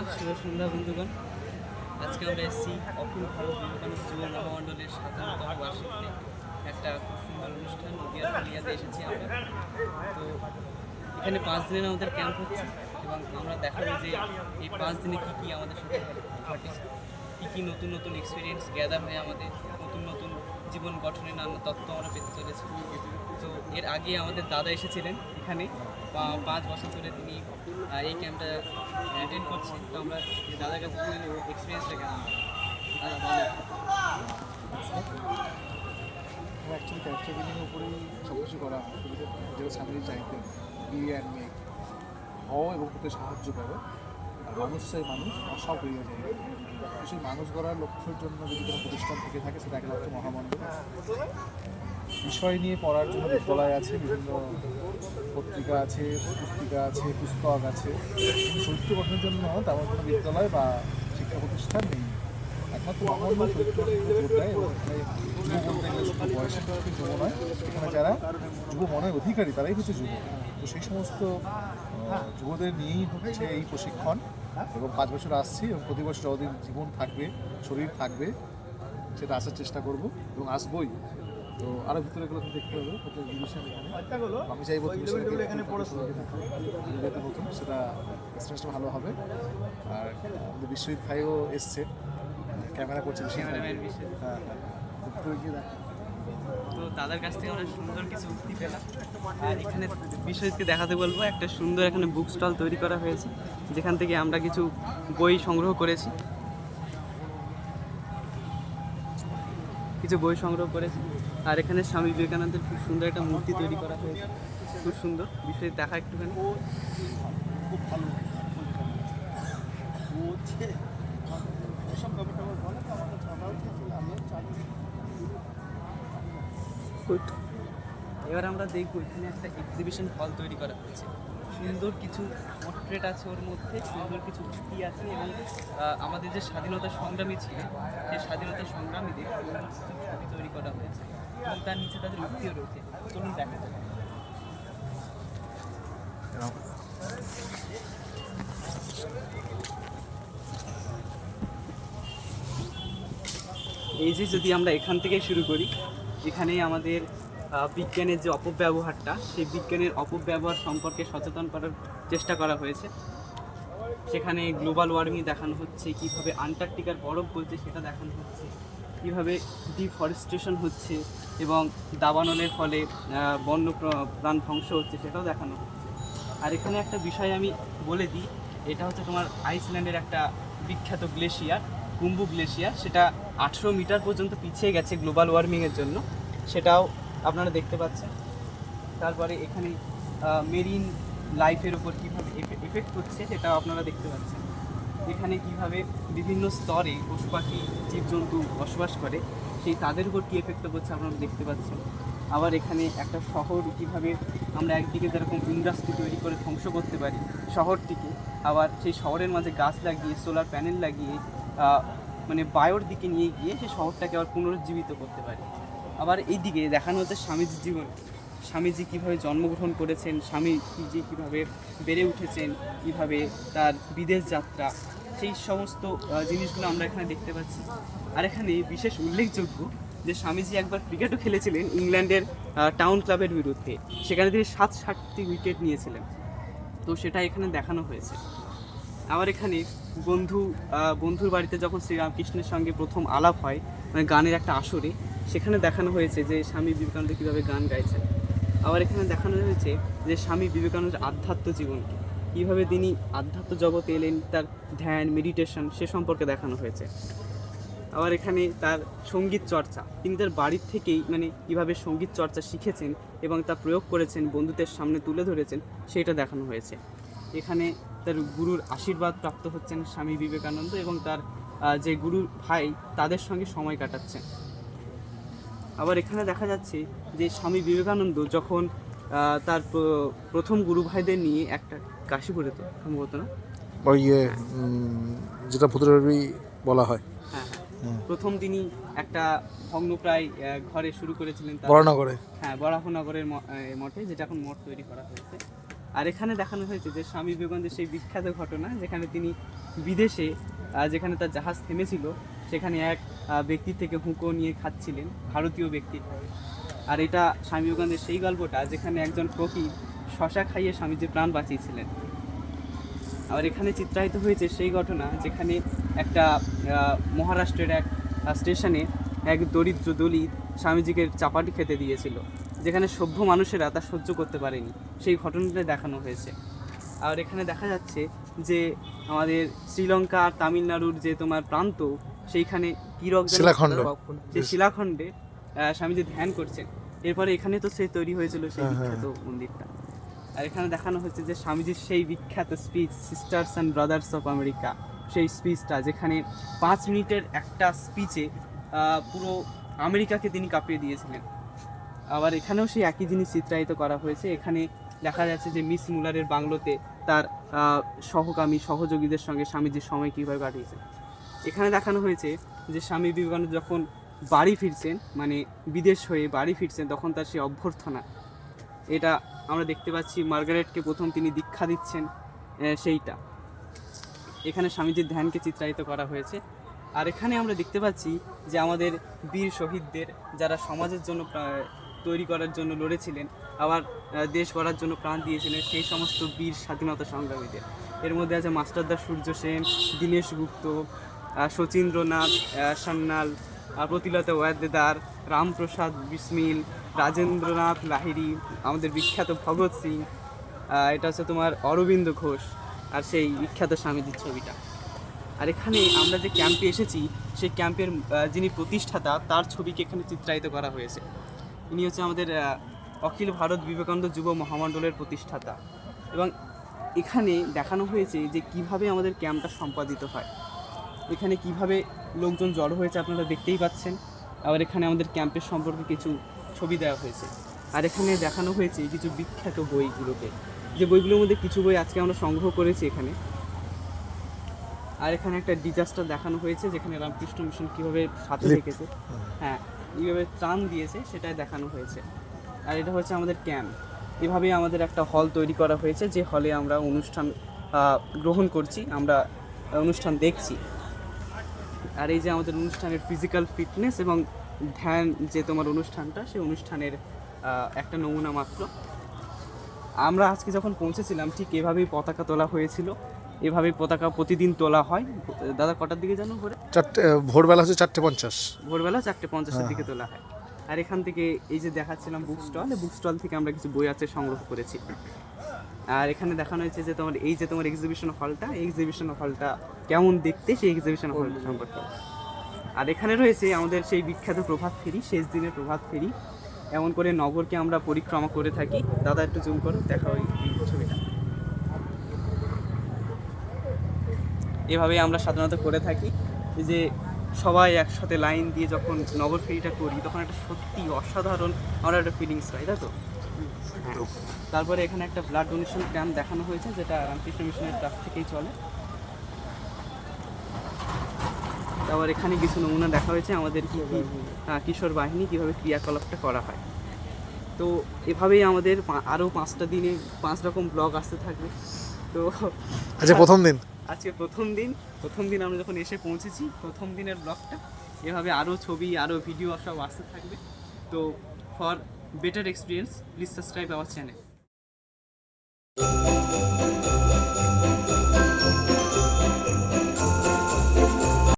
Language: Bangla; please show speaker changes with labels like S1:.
S1: শুভ সন্ধ্যা বন্ধুগণ আজকে আমরা এসেছি অখিল ভারত বিবেকানন্দ যুব মহামণ্ডলের সাধারণতম বার্ষিকতে। একটা খুব সুন্দর অনুষ্ঠান, নদিয়া ফুলিয়াতে এসেছি আমরা। তো এখানে পাঁচ দিনের আমাদের ক্যাম্প হচ্ছে এবং আমরা দেখাবো যে এই পাঁচ দিনে কী কী আমাদের সাথে ঘটে, কী কী নতুন নতুন এক্সপিরিয়েন্স গ্যাদার হয়ে আমাদের নতুন নতুন জীবন গঠনের নানা তত্ত্ব আমরা পেতে চলেছি। তো এর আগে আমাদের দাদা এসেছিলেন এখানে। পাঁচ বছর ধরে তিনি এই ক্যাম্পটা অ্যাটেন্ড করছেন। তো আমরা দাদার কাছে এক্সপিরিয়েন্সটা কেমন? দাদা বলো।
S2: অ্যাকচুয়ালি উপরেই সব কিছু করা হয়। হও এবং সাহায্য করো। মানুষ মানুষ সব বেরিয়ে যায় সেই মানুষ গড়ার লক্ষ্যের জন্য যদি কোনো প্রতিষ্ঠান থেকে থাকে, সেটা একমাত্র মহামণ্ডল। বিষয় নিয়ে পড়ার জন্য বিদ্যালয় আছে, বিভিন্ন পত্রিকা আছে, পুস্তিকা আছে, পুস্তক আছে। চরিত্র গঠনের জন্য তেমন কোনো বিদ্যালয় বা শিক্ষা প্রতিষ্ঠান নেই। একমাত্র যারা যুব মনের অধিকারী, তারাই হচ্ছে যুব তো সেই সমস্ত যুবদের নিয়েই হচ্ছে এই প্রশিক্ষণ এবং পাঁচ বছর আসছি এবং প্রতি বছর যতদিন জীবন থাকবে, শরীর থাকবে, সেটা আসার চেষ্টা করব এবং আসবই। তো আরও ভিতরে গুলো দেখতে হবে প্রত্যেক আমি চাইব ডিভিশন এখানে পড়াশোনা নতুন সেটা এক্সপিরিয়েন্সটা ভালো হবে। আর বিশ্বজিৎ ভাইও এসছে ক্যামেরা করছে। হ্যাঁ হ্যাঁ দেখ।
S1: তো দাদার কাছ থেকে আমরা সুন্দর কিছু উক্তি পেলাম। আর এখানে বিশ্বজিৎকে দেখাতে বলব একটা সুন্দর এখানে বুক স্টল তৈরি করা হয়েছে যেখান থেকে আমরা কিছু বই সংগ্রহ করেছি। কিছু বই সংগ্রহ করেছি। আর এখানে স্বামী বিবেকানন্দের খুব সুন্দর একটা মূর্তি তৈরি করা হয়েছে। খুব সুন্দর। বিশ্বজিৎ দেখা একটুখানি।
S2: খুব ভালো
S1: এবার আমরা দেখব, এখানে একটা এক্সিবিশন হল তৈরি করা হয়েছে। সুন্দর কিছু পোর্ট্রেট আছে ওর মধ্যে, সুন্দর কিছু উক্তি আছে এবং আমাদের যে স্বাধীনতা সংগ্রামী ছিল সেই স্বাধীনতা সংগ্রামীদের ছবি তৈরি করা হয়েছে। এবং তার নিচে তাদের উক্তিও রয়েছে। চলুন দেখা এই যে যদি আমরা এখান থেকে শুরু করি, এখানেই আমাদের বিজ্ঞানের যে অপব্যবহারটা, সেই বিজ্ঞানের অপব্যবহার সম্পর্কে সচেতন করার চেষ্টা করা হয়েছে। সেখানে গ্লোবাল ওয়ার্মিং দেখানো হচ্ছে, কীভাবে আন্টার্কটিকার বরফ গলছে সেটা দেখানো হচ্ছে। কীভাবে ডিফরেস্টেশন হচ্ছে এবং দাবানলের ফলে বন্য প্রাণ ধ্বংস হচ্ছে সেটাও দেখানো হচ্ছে। আর এখানে একটা বিষয় আমি বলে দিই, এটা হচ্ছে তোমার আইসল্যান্ডের একটা বিখ্যাত গ্লেশিয়ার, কুম্বু গ্লেশিয়ার। সেটা আঠেরো মিটার পর্যন্ত পিছিয়ে গেছে গ্লোবাল ওয়ার্মিংয়ের জন্য। সেটাও আপনারা দেখতে পাচ্ছেন। তারপরে এখানে মেরিন লাইফের উপর কীভাবে এফেক্ট হচ্ছে সেটাও আপনারা দেখতে পাচ্ছেন। এখানে কীভাবে বিভিন্ন স্তরে পশু পাখি, জীবজন্তু বসবাস করে, সেই তাদের উপর কী এফেক্ট করছে আপনারা দেখতে পাচ্ছেন। আবার এখানে একটা শহর কীভাবে আমরা একদিকে যেরকম ইন্ডাস্ট্রি তৈরি করে ধ্বংস করতে পারি শহরটিকে, আবার সেই শহরের মাঝে গাছ লাগিয়ে সোলার প্যানেল লাগিয়ে মানে বায়োর দিকে নিয়ে গিয়ে সেই শহরটাকে আবার পুনরুজ্জীবিত করতে পারি। আবার এই দিকে দেখানো হচ্ছে স্বামীজির জীবন। স্বামীজি কীভাবে জন্মগ্রহণ করেছেন স্বামীজি কীভাবে বেড়ে উঠেছেন, কীভাবে তার বিদেশ যাত্রা, সেই সমস্ত জিনিসগুলো আমরা এখানে দেখতে পাচ্ছি। আর এখানে বিশেষ উল্লেখযোগ্য যে স্বামীজি একবার ক্রিকেটও খেলেছিলেন ইংল্যান্ডের টাউন ক্লাবের বিরুদ্ধে। সেখানে তিনি সাত ষাটটি উইকেট নিয়েছিলেন। তো সেটা এখানে দেখানো হয়েছে। আবার এখানে বন্ধু বন্ধুর বাড়িতে যখন শ্রীরামকৃষ্ণের সঙ্গে প্রথম আলাপ হয় মানে গানের একটা আসরে, সেখানে দেখানো হয়েছে যে স্বামী বিবেকানন্দ কীভাবে গান গাইছেন। আবার এখানে দেখানো হয়েছে যে স্বামী বিবেকানন্দের আধ্যাত্ম জীবনকে কীভাবে তিনি আধ্যাত্ম জগতে এলেন, তার ধ্যান মেডিটেশন সে সম্পর্কে দেখানো হয়েছে। আবার এখানে তার সংগীত চর্চা। তিনি তার বাড়ির থেকেই মানে কীভাবে সংগীত চর্চা শিখেছেন এবং তা প্রয়োগ করেছেন, বন্ধুদের সামনে তুলে ধরেছেন, সেটা দেখানো হয়েছে। এখানে তার গুরুর আশীর্বাদ প্রাপ্ত হচ্ছেন স্বামী বিবেকানন্দ এবং তার যে গুরুর ভাই, তাদের সঙ্গে সময় কাটাচ্ছেন। আবার এখানে দেখা যাচ্ছে যে স্বামী বিবেকানন্দ যখন তার প্রথম গুরু ভাইদের নিয়ে একটা কাশীপুরে তো সম্ভবত না?
S2: ওই ইয়ে যেটা ভূতরাবি বলা হয়।
S1: হ্যাঁ হ্যাঁ। প্রথম তিনি একটা ভগ্নপ্রায় ঘরে শুরু করেছিলেন তার
S2: বর্ণনগরে
S1: হ্যাঁ বরাহনগরের মঠে যেটা এখন মঠ তৈরি করা হয়েছে। আর এখানে দেখানো হয়েছে যে স্বামী বিবেকানন্দের সেই বিখ্যাত ঘটনা যেখানে তিনি বিদেশে যেখানে তার জাহাজ থেমেছিল সেখানে এক ব্যক্তি থেকে হুঁকো নিয়ে খাচ্ছিলেন, ভারতীয় ব্যক্তি। আর এটা স্বামী বিবেকানন্দের সেই গল্পটা যেখানে একজন ফকির শশা খাইয়ে স্বামীজির প্রাণ বাঁচিয়েছিলেন। আবার এখানে চিত্রায়িত হয়েছে সেই ঘটনা যেখানে একটা মহারাষ্ট্রের এক স্টেশনে এক দরিদ্র দলিত স্বামীজিকে চাপাটি খেতে দিয়েছিল। যেখানে সভ্য মানুষেরা তা সহ্য করতে পারেনি। সেই ঘটনাটা দেখানো হয়েছে। আর এখানে দেখা যাচ্ছে যে আমাদের শ্রীলঙ্কা আর তামিলনাড়ুর যে তোমার প্রান্ত সেইখানে কিরক
S3: শিলাখণ্ড।
S1: সেই শিলাখণ্ডে স্বামীজি ধ্যান করছেন। এরপরে এখানে তো সেই তৈরি হয়েছিল সেই
S3: হ্যাঁ, হ্যাঁ।
S1: বিখ্যাত মন্দিরটা। আর এখানে দেখানো হচ্ছে যে স্বামীজির সেই বিখ্যাত speech sisters and brothers of America সেই স্পিচটা যেখানে পাঁচ মিনিটের একটা স্পিচে পুরো আমেরিকাকে তিনি কাঁপিয়ে দিয়েছিলেন। আবার এখানেও সেই একই জিনিস চিত্রায়িত করা হয়েছে। এখানে দেখা যাচ্ছে যে মিস মুলারের বাংলোতে তার আহ, সহকামী সহযোগীদের সঙ্গে স্বামীজির সময় কীভাবে কাটিয়েছেন। এখানে দেখানো হয়েছে যে স্বামী বিবেকানন্দ যখন বাড়ি ফিরছেন মানে বিদেশ হয়ে বাড়ি ফিরছেন, তখন তার সেই অভ্যর্থনা। এটা আমরা দেখতে পাচ্ছি, মার্গারেটকে প্রথম তিনি দীক্ষা দিচ্ছেন সেইটা। এখানে স্বামীজির ধ্যানকে চিত্রায়িত করা হয়েছে। আর এখানে আমরা দেখতে পাচ্ছি যে আমাদের বীর শহীদদের যারা সমাজের জন্য তৈরি করার জন্য লড়েছিলেন, আবার দেশ গড়ার জন্য প্রাণ দিয়েছিলেন, সেই সমস্ত বীর স্বাধীনতা সংগ্রামীদের। এর মধ্যে আছে মাস্টারদা সূর্য সেন, দীনেশ গুপ্ত শচীন্দ্রনাথ আহ, সান্যাল প্রতিলতা ওয়াদ্দেদার রামপ্রসাদ বিসমিল রাজেন্দ্রনাথ লাহিড়ী আমাদের বিখ্যাত ভগৎ সিং এটা হচ্ছে তোমার অরবিন্দ ঘোষ আর সেই বিখ্যাত স্বামীজির ছবিটা। আর এখানে আমরা যে ক্যাম্পে এসেছি সেই ক্যাম্পের যিনি প্রতিষ্ঠাতা তার ছবিকে এখানে চিত্রায়িত করা হয়েছে। ইনি হচ্ছে আমাদের অখিল ভারত বিবেকানন্দ যুব মহামণ্ডলের প্রতিষ্ঠাতা। এবং এখানে দেখানো হয়েছে যে কীভাবে আমাদের ক্যাম্পটা সম্পাদিত হয়। এখানে কীভাবে লোকজন জড়ো হয়েছে আপনারা দেখতেই পাচ্ছেন। আবার এখানে আমাদের ক্যাম্পের সম্পর্কে কিছু ছবি দেওয়া হয়েছে। আর এখানে দেখানো হয়েছে কিছু বিখ্যাত বইগুলোকে। যে বইগুলোর মধ্যে কিছু বই আজকে আমরা সংগ্রহ করেছি এখানে। আর এখানে একটা ডিজাস্টার দেখানো হয়েছে যেখানে রামকৃষ্ণ মিশন কীভাবে সাথে. রেখেছে। হ্যাঁ কীভাবে ত্রাণ দিয়েছে সেটাই দেখানো হয়েছে। আর এটা হচ্ছে আমাদের ক্যাম্প। এভাবেই আমাদের একটা হল তৈরি করা হয়েছে যে হলে আমরা অনুষ্ঠান গ্রহণ করছি আমরা অনুষ্ঠান দেখছি। আর এই যে আমাদের অনুষ্ঠানের ফিজিক্যাল ফিটনেস এবং ধ্যান যে তোমার অনুষ্ঠানটা সেই অনুষ্ঠানের একটা নমুনা মাত্র। আমরা আজকে যখন পৌঁছেছিলাম ঠিক এভাবেই পতাকা তোলা হয়েছিল। এভাবেই পতাকা প্রতিদিন তোলা হয়। দাদা কটার দিকে জানো ভোরে?
S3: চারটে ভোরবেলা হচ্ছে চারটে পঞ্চাশ।
S1: ভোরবেলা চারটে পঞ্চাশের
S3: হ্যাঁ।
S1: দিকে তোলা হয়। আর এখান থেকে এই যে দেখাচ্ছিলাম বুক স্টল বুক স্টল থেকে আমরা কিছু বই আছে সংগ্রহ করেছি। আর এখানে দেখানো হয়েছে যে তোমার এই যে তোমার এক্সিবিশন হলটা এক্সিবিশন হলটা কেমন দেখতে সেই এক্সিবিশন হলটা সম্পর্কে। আর এখানে রয়েছে আমাদের সেই বিখ্যাত প্রভাত ফেরি শেষ দিনের প্রভাত ফেরি। এমন করে নগরকে আমরা পরিক্রমা করে থাকি। দাদা একটু জুম করো দেখা ওই ছবিটা। এভাবেই আমরা সাধারণত করে থাকি যে সবাই একসাথে লাইন দিয়ে যখন নগর ফেরিটা করি তখন একটা সত্যি অসাধারণ আমরা একটা ফিলিংস পাই তাই তো? তারপরে এখানে একটা ব্লাড ডোনেশন ক্যাম্প দেখানো হয়েছে যেটা রামকৃষ্ণ মিশনের ট্রাফ থেকেই চলে। তারপর এখানে কিছু নমুনা দেখা হয়েছে আমাদের কি কি কিশোর বাহিনী কীভাবে ক্রিয়াকলাপটা করা হয়। তো এভাবেই আমাদের আরও পাঁচটা দিনে পাঁচ রকম ব্লগ আসতে থাকবে। তো
S3: আচ্ছা প্রথম দিন?
S1: আজকে প্রথম দিন প্রথম দিন আমরা যখন এসে পৌঁছেছি প্রথম দিনের ব্লগটা এভাবে আরও ছবি আরও ভিডিও সব আসতে থাকবে। তো for better experience please subscribe our channel